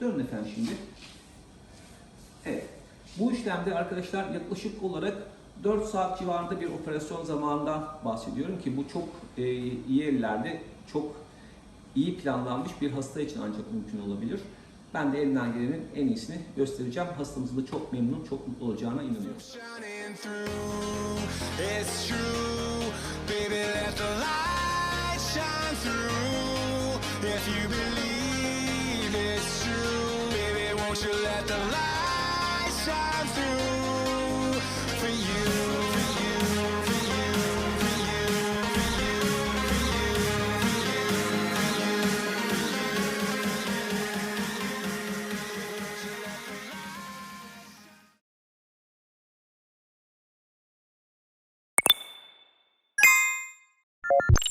Dönün efendim şimdi. Evet. Bu işlemde arkadaşlar yaklaşık olarak 4 saat civarında bir operasyon zamanından bahsediyorum ki bu çok e, iyi ellerde çok iyi planlanmış bir hasta için ancak mümkün olabilir. Ben de elimden gelenin en iyisini göstereceğim. Hastamızın da çok memnun, çok mutlu olacağına inanıyorum. If you believe it's true Baby, won't you let the light shine through For you, for you, for you, for you, for you, for you, for you, for you, for you.